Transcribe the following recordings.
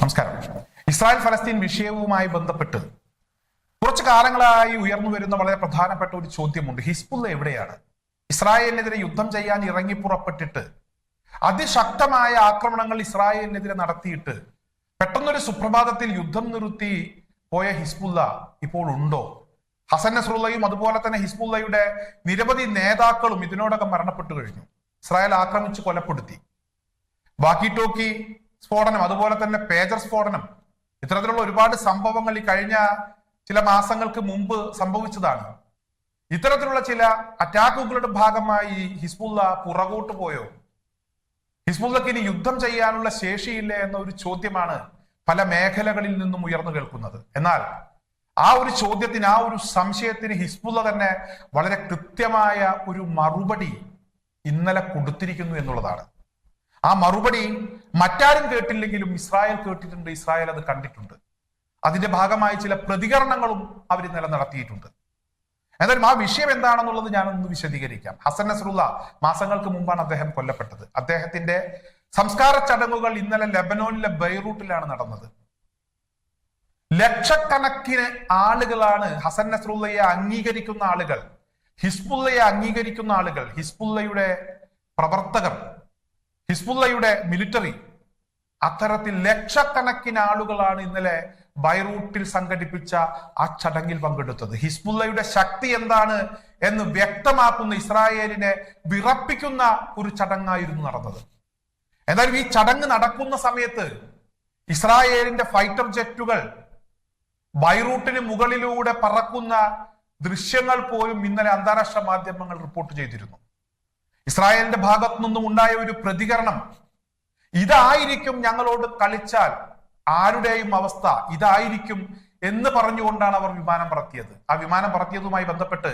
നമസ്കാരം. ഇസ്രായേൽ ഫലസ്തീൻ വിഷയവുമായി ബന്ധപ്പെട്ട് കുറച്ചു കാലങ്ങളായി ഉയർന്നു വരുന്ന വളരെ പ്രധാനപ്പെട്ട ഒരു ചോദ്യമുണ്ട്. ഹിസ്ബുല്ല എവിടെയാണ്? ഇസ്രായേലിനെതിരെ യുദ്ധം ചെയ്യാൻ ഇറങ്ങി പുറപ്പെട്ടിട്ട് അതിശക്തമായ ആക്രമണങ്ങൾ ഇസ്രായേലിനെതിരെ നടത്തിയിട്ട് പെട്ടെന്നൊരു സുപ്രഭാതത്തിൽ യുദ്ധം നിർത്തി പോയ ഹിസ്ബുല്ല ഇപ്പോൾ ഉണ്ടോ? ഹസൻ നസ്രുള്ളയും അതുപോലെ തന്നെ ഹിസ്ബുല്ലയുടെ നിരവധി നേതാക്കളും ഇതിനോടകം മരണപ്പെട്ടു കഴിഞ്ഞു. ഇസ്രായേൽ ആക്രമിച്ച് കൊലപ്പെടുത്തി. ബാക്കി ടോക്കി സ്ഫോടനം അതുപോലെ തന്നെ പേജർ സ്ഫോടനം. ഇത്തരത്തിലുള്ള ഒരുപാട് സംഭവങ്ങൾ ഈ കഴിഞ്ഞ ചില മാസങ്ങൾക്ക് മുമ്പ് സംഭവിച്ചതാണ്. ഇത്തരത്തിലുള്ള ചില അറ്റാക്കുകളുടെ ഭാഗമായി ഹിസ്ബുള്ള പുറകോട്ട് പോയോ? ഹിസ്ബുള്ളക്ക് ഇനി യുദ്ധം ചെയ്യാനുള്ള ശേഷിയില്ല എന്ന ഒരു ചോദ്യമാണ് പല മേഖലകളിൽ നിന്നും ഉയർന്നു കേൾക്കുന്നത്. എന്നാൽ ആ ഒരു ചോദ്യത്തിന് ആ ഒരു സംശയത്തിന് ഹിസ്ബുള്ള തന്നെ വളരെ കൃത്യമായ ഒരു മറുപടി ഇന്നലെ കൊടുത്തിരിക്കുന്നു എന്നുള്ളതാണ്. ആ മറുപടി മറ്റാരും കേട്ടില്ലെങ്കിലും ഇസ്രായേൽ കേട്ടിട്ടുണ്ട് ഇസ്രായേൽ അത് കണ്ടിട്ടുണ്ട്. അതിന്റെ ഭാഗമായ ചില പ്രതികരണങ്ങളും അവർ ഇന്നലെ നടത്തിയിട്ടുണ്ട്. എന്തായാലും ആ വിഷയം എന്താണെന്നുള്ളത് ഞാനൊന്ന് വിശദീകരിക്കാം. ഹസൻ നസറുല്ല മാസങ്ങൾക്ക് മുമ്പാണ് അദ്ദേഹം കൊല്ലപ്പെട്ടത്. അദ്ദേഹത്തിന്റെ സംസ്കാര ചടങ്ങുകൾ ഇന്നലെ ലെബനോനിലെ ബൈറൂട്ടിലാണ് നടന്നത്. ലക്ഷക്കണക്കിന് ആളുകളാണ് ഹസൻ നസറുല്ലയെ അംഗീകരിക്കുന്ന ആളുകൾ ഹിസ്ബുള്ളയെ അംഗീകരിക്കുന്ന ആളുകൾ ഹിസ്ബുള്ളയുടെ പ്രവർത്തകർ ഹിസ്ബുള്ളയുടെ മിലിറ്ററി അത്തരത്തിൽ ലക്ഷക്കണക്കിന് ആളുകളാണ് ഇന്നലെ ബൈറൂട്ടിൽ സംഘടിപ്പിച്ച ആ ചടങ്ങിൽ പങ്കെടുത്തത്. ഹിസ്ബുള്ളയുടെ ശക്തി എന്താണ് എന്ന് വ്യക്തമാക്കുന്ന ഇസ്രായേലിനെ വിറപ്പിക്കുന്ന ഒരു ചടങ്ങായിരുന്നു നടന്നത്. എന്നാലും ഈ ചടങ്ങ് നടക്കുന്ന സമയത്ത് ഇസ്രായേലിന്റെ ഫൈറ്റർ ജെറ്റുകൾ ബൈറൂട്ടിന് മുകളിലൂടെ പറക്കുന്ന ദൃശ്യങ്ങൾ പോലും ഇന്നലെ അന്താരാഷ്ട്ര മാധ്യമങ്ങൾ റിപ്പോർട്ട് ചെയ്തിരുന്നു. ഇസ്രായേലിന്റെ ഭാഗത്തു നിന്നും ഉണ്ടായ ഒരു പ്രതികരണം. ഇതായിരിക്കും ഞങ്ങളോട് കളിച്ചാൽ ആരുടെയും അവസ്ഥ ഇതായിരിക്കും എന്ന് പറഞ്ഞുകൊണ്ടാണ് അവർ വിമാനം പറത്തിയത്. ആ വിമാനം പറത്തിയതുമായി ബന്ധപ്പെട്ട്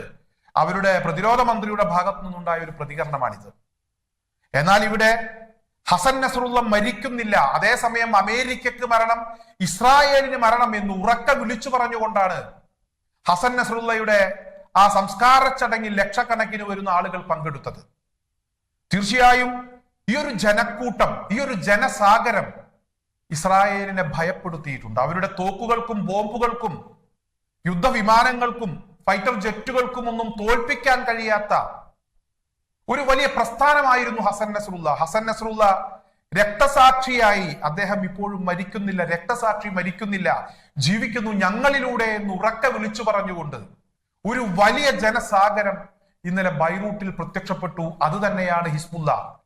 അവരുടെ പ്രതിരോധ മന്ത്രിയുടെ ഭാഗത്തു നിന്നുണ്ടായ ഒരു പ്രതികരണമാണിത്. എന്നാൽ ഇവിടെ ഹസൻ നസറുള്ള മരിക്കുന്നില്ല. അതേസമയം അമേരിക്കക്ക് മരണം ഇസ്രായേലിന് മരണം എന്ന് ഉറക്ക വിളിച്ചു പറഞ്ഞുകൊണ്ടാണ് ഹസൻ നസറുള്ളയുടെ ആ സംസ്കാര ചടങ്ങിൽ ലക്ഷക്കണക്കിന് വരുന്ന ആളുകൾ പങ്കെടുത്തത്. തീർച്ചയായും ഈ ഒരു ജനക്കൂട്ടം ഈ ഒരു ജനസാഗരം ഇസ്രായേലിനെ ഭയപ്പെടുത്തിയിട്ടുണ്ട്. അവരുടെ തോക്കുകൾക്കും ബോംബുകൾക്കും യുദ്ധവിമാനങ്ങൾക്കും ഫൈറ്റർ ജെറ്റുകൾക്കും ഒന്നും തോൽപ്പിക്കാൻ കഴിയാത്ത ഒരു വലിയ പ്രസ്ഥാനമായിരുന്നു ഹസൻ നസറുല്ല ഹസൻ നസറുല്ല രക്തസാക്ഷിയായി അദ്ദേഹം ഇപ്പോഴും മരിക്കുന്നില്ല രക്തസാക്ഷി മരിക്കുന്നില്ല ജീവിക്കുന്നു ഞങ്ങളിലൂടെ എന്ന് ഉറക്ക വിളിച്ചു പറഞ്ഞുകൊണ്ട് ഒരു വലിയ ജനസാഗരം ഇന്നലെ ബൈറൂട്ടിൽ പ്രത്യക്ഷപ്പെട്ടു. അത് തന്നെയാണ് ഹിസ്ബുല്ല.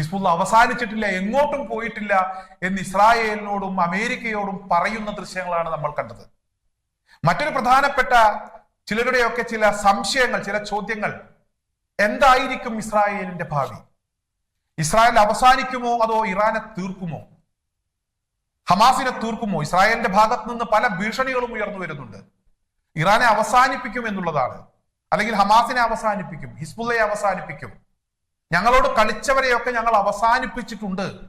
ഹിസ്ബുല്ല അവസാനിച്ചിട്ടില്ല എങ്ങോട്ടും പോയിട്ടില്ല എന്ന് ഇസ്രായേലിനോടും അമേരിക്കയോടും പറയുന്ന ദൃശ്യങ്ങളാണ് നമ്മൾ കണ്ടത്. മറ്റൊരു പ്രധാനപ്പെട്ട ചിലരുടെയൊക്കെ ചില സംശയങ്ങൾ ചില ചോദ്യങ്ങൾ. എന്തായിരിക്കും ഇസ്രായേലിന്റെ ഭാവി? ഇസ്രായേൽ അവസാനിക്കുമോ അതോ ഇറാനെ തീർക്കുമോ? ഹമാസിനെ തീർക്കുമോ? ഇസ്രായേലിന്റെ ഭാഗത്ത് നിന്ന് പല ഭീഷണികളും ഉയർന്നു വരുന്നുണ്ട്. ഇറാനെ അവസാനിപ്പിക്കും എന്നുള്ളതാണ്. അല്ലെങ്കിൽ ഹമാസിനെ അവസാനിപ്പിക്കും ഹിസ്ബുള്ളയെ അവസാനിപ്പിക്കും. ഞങ്ങളോട് കളിച്ചവരെയൊക്കെ ഞങ്ങൾ അവസാനിപ്പിച്ചിട്ടുണ്ട്.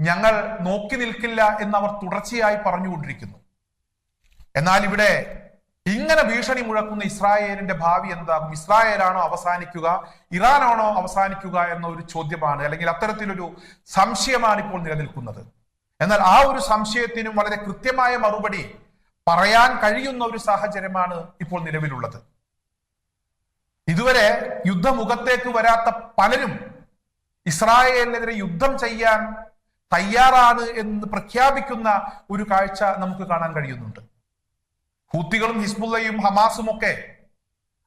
ഞങ്ങൾ നോക്കി നിൽക്കില്ല എന്ന് അവർ തുടർച്ചയായി പറഞ്ഞുകൊണ്ടിരിക്കുന്നു. എന്നാൽ ഇവിടെ ഇങ്ങനെ ഭീഷണി മുഴക്കുന്ന ഇസ്രായേലിന്റെ ഭാവി എന്താകും? ഇസ്രായേലാണോ അവസാനിക്കുക? ഇറാനാണോ അവസാനിക്കുക എന്ന ഒരു ചോദ്യമാണ്. അല്ലെങ്കിൽ അത്തരത്തിലൊരു സംശയമാണ് ഇപ്പോൾ നിലനിൽക്കുന്നത്. എന്നാൽ ആ ഒരു സംശയത്തിനും വളരെ കൃത്യമായ മറുപടി പറയാൻ കഴിയുന്ന ഒരു സാഹചര്യമാണ് ഇപ്പോൾ നിലവിലുള്ളത്. ഇതുവരെ യുദ്ധമുഖത്തേക്ക് വരാത്ത പലരും ഇസ്രായേലിനെതിരെ യുദ്ധം ചെയ്യാൻ തയ്യാറാണ് എന്ന് പ്രഖ്യാപിക്കുന്ന ഒരു കാഴ്ച നമുക്ക് കാണാൻ കഴിയുന്നുണ്ട്. ഹൂത്തികളും ഹിസ്ബുള്ളയും ഹമാസും ഒക്കെ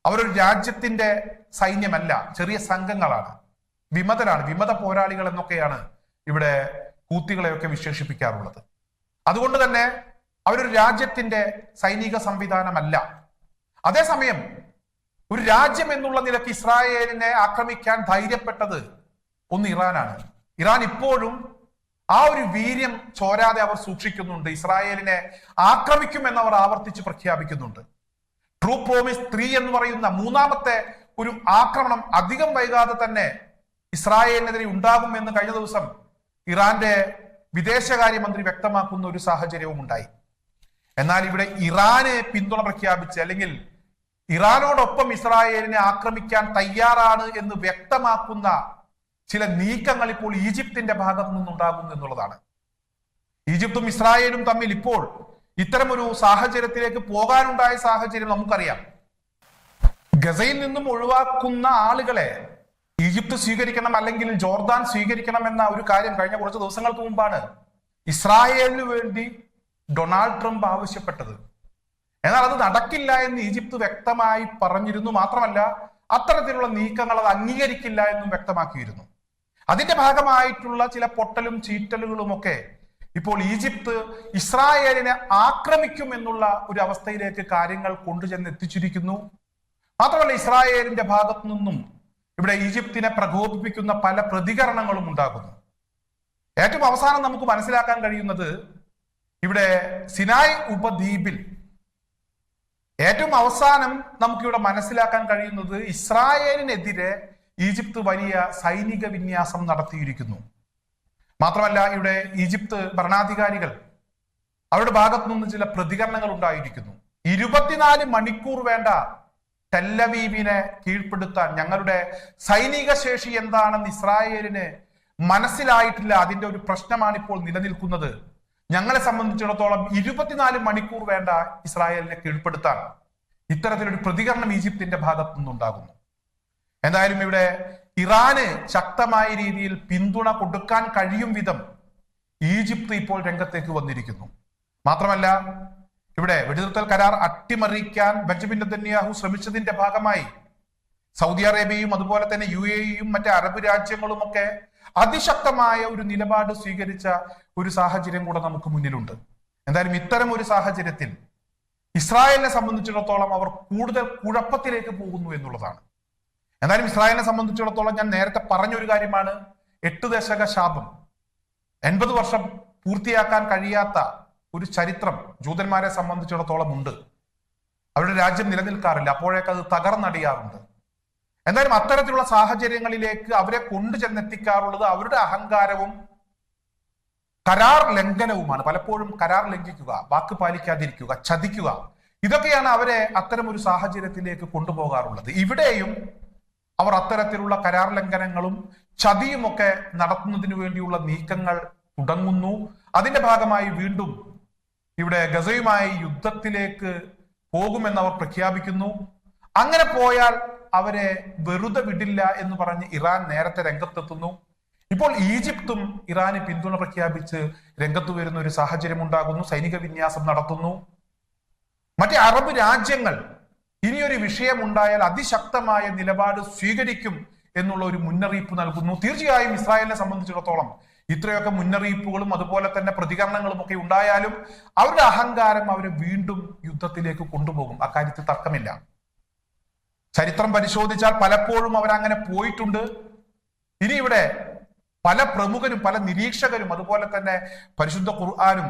അവരൊരു രാജ്യത്തിന്റെ സൈന്യമല്ല ചെറിയ സംഘങ്ങളാണ്. വിമതരാണ് വിമത പോരാളികൾ എന്നൊക്കെയാണ് ഇവിടെ ഹൂത്തികളെയൊക്കെ വിശേഷിപ്പിക്കാറുള്ളത്. അതുകൊണ്ട് തന്നെ അവരൊരു രാജ്യത്തിന്റെ സൈനിക സംവിധാനമല്ല. അതേസമയം ഒരു രാജ്യം എന്നുള്ള നിലയ്ക്ക് ഇസ്രായേലിനെ ആക്രമിക്കാൻ ധൈര്യപ്പെട്ടത് ഒന്ന് ഇറാനാണ്. ഇറാൻ ഇപ്പോഴും ആ ഒരു വീര്യം ചോരാതെ അവർ സൂക്ഷിക്കുന്നുണ്ട്. ഇസ്രായേലിനെ ആക്രമിക്കുമെന്ന് അവർ ആവർത്തിച്ച് പ്രഖ്യാപിക്കുന്നുണ്ട്. ട്രൂ പ്രോമിസ് ത്രീ എന്ന് പറയുന്ന മൂന്നാമത്തെ ഒരു ആക്രമണം അധികം വൈകാതെ തന്നെ ഇസ്രായേലിനെതിരെ ഉണ്ടാകും എന്ന് കഴിഞ്ഞ ദിവസം ഇറാന്റെ വിദേശകാര്യമന്ത്രി വ്യക്തമാക്കുന്ന ഒരു സാഹചര്യവും ഉണ്ടായി എന്നാൽ ഇവിടെ ഇറാനെ പിന്തുണ പ്രഖ്യാപിച്ച് അല്ലെങ്കിൽ ഇറാനോടൊപ്പം ഇസ്രായേലിനെ ആക്രമിക്കാൻ തയ്യാറാണ് എന്ന് വ്യക്തമാക്കുന്ന ചില നീക്കങ്ങൾ ഇപ്പോൾ ഈജിപ്തിന്റെ ഭാഗത്തു നിന്നുണ്ടാകുന്നു എന്നുള്ളതാണ്. ഈജിപ്തും ഇസ്രായേലും തമ്മിൽ ഇപ്പോൾ ഇത്തരമൊരു സാഹചര്യത്തിലേക്ക് പോകാനുണ്ടായ സാഹചര്യം നമുക്കറിയാം. ഗസയിൽ നിന്നും ഒഴിവാക്കുന്ന ആളുകളെ ഈജിപ്ത് സ്വീകരിക്കണം അല്ലെങ്കിൽ ജോർദാൻ സ്വീകരിക്കണം എന്ന ഒരു കാര്യം കഴിഞ്ഞ കുറച്ച് ദിവസങ്ങൾക്ക് മുമ്പാണ് ഇസ്രായേലിന് വേണ്ടി ഡൊണാൾഡ് ട്രംപ് ആവശ്യപ്പെട്ടത്. എന്നാൽ അത് നടക്കില്ല എന്ന് ഈജിപ്ത് വ്യക്തമായി പറഞ്ഞിരുന്നു മാത്രമല്ല അത്തരത്തിലുള്ള നീക്കങ്ങൾ അത് അംഗീകരിക്കില്ല എന്നും വ്യക്തമാക്കിയിരുന്നു. അതിന്റെ ഭാഗമായിട്ടുള്ള ചില പൊട്ടലും ചീറ്റലുകളും ഒക്കെ ഇപ്പോൾ ഈജിപ്ത് ഇസ്രായേലിനെ ആക്രമിക്കും എന്നുള്ള ഒരു അവസ്ഥയിലേക്ക് കാര്യങ്ങൾ കൊണ്ടുചെന്ന് എത്തിച്ചിരിക്കുന്നു. മാത്രമല്ല ഇസ്രായേലിന്റെ ഭാഗത്തു നിന്നും ഇവിടെ ഈജിപ്തിനെ പ്രകോപിപ്പിക്കുന്ന പല പ്രതികരണങ്ങളും ഉണ്ടാകുന്നു. ഏറ്റവും അവസാനം നമുക്ക് മനസ്സിലാക്കാൻ കഴിയുന്നത് ഇവിടെ സിനായ് ഉപദ്വീപിൽ ഏറ്റവും അവസാനം നമുക്കിവിടെ മനസ്സിലാക്കാൻ കഴിയുന്നത് ഇസ്രായേലിനെതിരെ ഈജിപ്ത് വലിയ സൈനിക വിന്യാസം നടത്തിയിരിക്കുന്നു. മാത്രമല്ല ഇവിടെ ഈജിപ്ത് ഭരണാധികാരികൾ അവരുടെ ഭാഗത്തു നിന്ന് ചില പ്രതികരണങ്ങൾ ഉണ്ടായിരിക്കുന്നു. ഇരുപത്തിനാല് മണിക്കൂർ വേണ്ട ടെല്ലവീവിനെ കീഴ്പ്പെടുത്താൻ ഞങ്ങളുടെ സൈനിക ശേഷി എന്താണെന്ന് ഇസ്രായേലിന് മനസ്സിലായിട്ടില്ല. അതിന്റെ ഒരു പ്രശ്നമാണ് ഇപ്പോൾ നിലനിൽക്കുന്നത്. ഞങ്ങളെ സംബന്ധിച്ചിടത്തോളം ഇരുപത്തിനാല് മണിക്കൂർ വേണ്ട ഇസ്രായേലിനെ കീഴ്പ്പെടുത്താൻ ഇത്തരത്തിലൊരു പ്രതികരണം ഈജിപ്തിന്റെ ഭാഗത്തു നിന്നുണ്ടാകുന്നു. എന്തായാലും ഇവിടെ ഇറാന് ശക്തമായ രീതിയിൽ പിന്തുണ കൊടുക്കാൻ കഴിയും വിധം ഈജിപ്ത് ഇപ്പോൾ രംഗത്തേക്ക് വന്നിരിക്കുന്നു. മാത്രമല്ല ഇവിടെ വെടിനിർത്തൽ കരാർ അട്ടിമറിക്കാൻ ബെഞ്ചമിൻ നെതന്യാഹു ശ്രമിച്ചതിന്റെ ഭാഗമായി സൗദി അറേബ്യയും അതുപോലെ തന്നെ യു എയും മറ്റ് അറബ് രാജ്യങ്ങളും ഒക്കെ അതിശക്തമായ ഒരു നിലപാട് സ്വീകരിച്ച ഒരു സാഹചര്യം കൂടെ നമുക്ക് മുന്നിലുണ്ട്. എന്തായാലും ഇത്തരം ഒരു സാഹചര്യത്തിൽ ഇസ്രായേലിനെ സംബന്ധിച്ചിടത്തോളം അവർ കൂടുതൽ കുഴപ്പത്തിലേക്ക് പോകുന്നു എന്നുള്ളതാണ്. എന്നാലും ഇസ്രായേലിനെ സംബന്ധിച്ചിടത്തോളം ഞാൻ നേരത്തെ പറഞ്ഞൊരു കാര്യമാണ്. എട്ട് ദശക ശാപം. എൺപത് വർഷം പൂർത്തിയാക്കാൻ കഴിയാത്ത ഒരു ചരിത്രം ജൂതന്മാരെ സംബന്ധിച്ചിടത്തോളം ഉണ്ട്. അവരുടെ രാജ്യം നിലനിൽക്കാറില്ല. അപ്പോഴേക്കത് തകർന്നടിയാറുണ്ട്. എന്തായാലും അത്തരത്തിലുള്ള സാഹചര്യങ്ങളിലേക്ക് അവരെ കൊണ്ടു ചെന്നെത്തിക്കാറുള്ളത് അവരുടെ അഹങ്കാരവും കരാർ ലംഘനവുമാണ്. പലപ്പോഴും കരാർ ലംഘിക്കുക വാക്ക് പാലിക്കാതിരിക്കുക ചതിക്കുക ഇതൊക്കെയാണ് അവരെ അത്തരം ഒരു സാഹചര്യത്തിലേക്ക് കൊണ്ടുപോകാറുള്ളത്. ഇവിടെയും അവർ അത്തരത്തിലുള്ള കരാർ ലംഘനങ്ങളും ചതിയുമൊക്കെ നടത്തുന്നതിന് വേണ്ടിയുള്ള നീക്കങ്ങൾ തുടങ്ങുന്നു. അതിന്റെ ഭാഗമായി വീണ്ടും ഇവിടെ ഗസയുമായി യുദ്ധത്തിലേക്ക് പോകുമെന്ന് അവർ പ്രഖ്യാപിക്കുന്നു. അങ്ങനെ പോയാൽ അവരെ വെറുതെ വിടില്ല എന്ന് പറഞ്ഞ് ഇറാൻ നേരത്തെ രംഗത്തെത്തുന്നു. ഇപ്പോൾ ഈജിപ്തും ഇറാന് പിന്തുണ പ്രഖ്യാപിച്ച് രംഗത്ത് വരുന്ന ഒരു സാഹചര്യം ഉണ്ടാകുന്നു സൈനിക വിന്യാസം നടത്തുന്നു. മറ്റേ അറബ് രാജ്യങ്ങൾ ഇനിയൊരു വിഷയമുണ്ടായാൽ അതിശക്തമായ നിലപാട് സ്വീകരിക്കും എന്നുള്ള ഒരു മുന്നറിയിപ്പ് നൽകുന്നു. തീർച്ചയായും ഇസ്രായേലിനെ സംബന്ധിച്ചിടത്തോളം ഇത്രയൊക്കെ മുന്നറിയിപ്പുകളും അതുപോലെ തന്നെ പ്രതികരണങ്ങളും ഒക്കെ ഉണ്ടായാലും അവരുടെ അഹങ്കാരം അവരെ വീണ്ടും യുദ്ധത്തിലേക്ക് കൊണ്ടുപോകും. അക്കാര്യത്തിൽ തർക്കമില്ല. ചരിത്രം പരിശോധിച്ചാൽ പലപ്പോഴും അവരങ്ങനെ പോയിട്ടുണ്ട്. ഇനി ഇവിടെ പല പ്രമുഖരും പല നിരീക്ഷകരും അതുപോലെ തന്നെ പരിശുദ്ധ ഖുർആാനും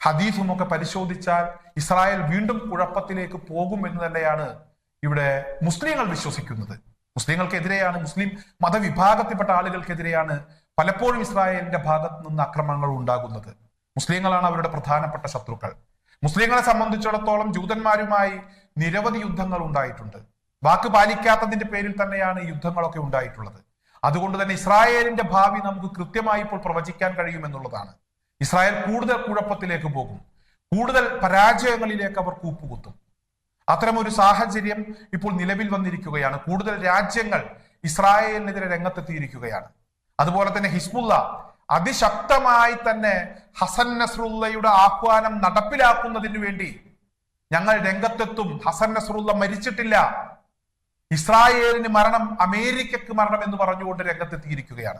ഹദീഫും ഒക്കെ പരിശോധിച്ചാൽ ഇസ്രായേൽ വീണ്ടും കുഴപ്പത്തിലേക്ക് പോകും എന്ന് തന്നെയാണ് ഇവിടെ മുസ്ലിങ്ങൾ വിശ്വസിക്കുന്നത്. മുസ്ലിങ്ങൾക്കെതിരെയാണ് മുസ്ലിം മതവിഭാഗത്തിൽപ്പെട്ട ആളുകൾക്കെതിരെയാണ് പലപ്പോഴും ഇസ്രായേലിന്റെ ഭാഗത്ത് നിന്ന് ആക്രമണങ്ങൾ ഉണ്ടാകുന്നത്. മുസ്ലിങ്ങളാണ് അവരുടെ പ്രധാനപ്പെട്ട ശത്രുക്കൾ. മുസ്ലിങ്ങളെ സംബന്ധിച്ചിടത്തോളം ജൂതന്മാരുമായി നിരവധി യുദ്ധങ്ങൾ ഉണ്ടായിട്ടുണ്ട്. വാക്ക് പാലിക്കാത്തതിന്റെ പേരിൽ തന്നെയാണ് യുദ്ധങ്ങളൊക്കെ ഉണ്ടായിട്ടുള്ളത്. അതുകൊണ്ട് തന്നെ ഇസ്രായേലിന്റെ ഭാവി നമുക്ക് കൃത്യമായി ഇപ്പോൾ പ്രവചിക്കാൻ കഴിയുമെന്നുള്ളതാണ്. ഇസ്രായേൽ കൂടുതൽ കുഴപ്പത്തിലേക്ക് പോകും. കൂടുതൽ പരാജയങ്ങളിലേക്ക് അവർ കൂപ്പുകുത്തും. അത്തരമൊരു സാഹചര്യം ഇപ്പോൾ നിലവിൽ വന്നിരിക്കുകയാണ്. കൂടുതൽ രാജ്യങ്ങൾ ഇസ്രായേലിനെതിരെ രംഗത്തെത്തിയിരിക്കുകയാണ്. അതുപോലെ തന്നെ ഹിസ്ബുള്ള അതിശക്തമായി തന്നെ ഹസൻ നസ്രുള്ളയുടെ ആഹ്വാനം നടപ്പിലാക്കുന്നതിന് വേണ്ടി ഞങ്ങൾ രംഗത്തെത്തും. ഹസൻ നസറുള്ള മരിച്ചിട്ടില്ല. ഇസ്രായേലിന് മരണം അമേരിക്കക്ക് മരണം എന്ന് പറഞ്ഞുകൊണ്ട് രംഗത്തെത്തിയിരിക്കുകയാണ്.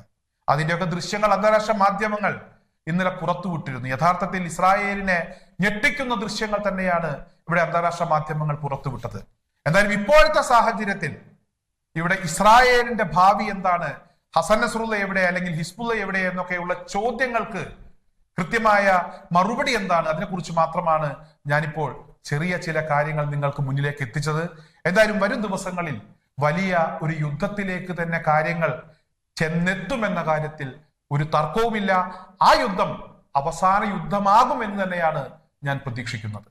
അതിന്റെയൊക്കെ ദൃശ്യങ്ങൾ അന്താരാഷ്ട്ര മാധ്യമങ്ങൾ ഇന്നലെ പുറത്തുവിട്ടിരുന്നു. യഥാർത്ഥത്തിൽ ഇസ്രായേലിനെ ഞെട്ടിക്കുന്ന ദൃശ്യങ്ങൾ തന്നെയാണ് ഇവിടെ അന്താരാഷ്ട്ര മാധ്യമങ്ങൾ പുറത്തുവിട്ടത്. എന്തായാലും ഇപ്പോഴത്തെ സാഹചര്യത്തിൽ ഇവിടെ ഇസ്രായേലിന്റെ ഭാവി എന്താണ്? ഹസൻ നസറുല്ല എവിടെ? അല്ലെങ്കിൽ ഹിസ്ബുല്ല എവിടെ? എന്നൊക്കെയുള്ള ചോദ്യങ്ങൾക്ക് കൃത്യമായ മറുപടി എന്താണ്? അതിനെക്കുറിച്ച് മാത്രമാണ് ഞാനിപ്പോൾ ചെറിയ ചില കാര്യങ്ങൾ നിങ്ങൾക്ക് മുന്നിലേക്ക് എത്തിച്ചത്. എന്തായാലും വരും ദിവസങ്ങളിൽ വലിയ ഒരു യുദ്ധത്തിലേക്ക് തന്നെ കാര്യങ്ങൾ ചെന്നെത്തുമെന്ന കാര്യത്തിൽ ഒരു തർക്കവുമില്ല. ആ യുദ്ധം അവസാന യുദ്ധമാകുമെന്ന് തന്നെയാണ് ഞാൻ പ്രതീക്ഷിക്കുന്നത്.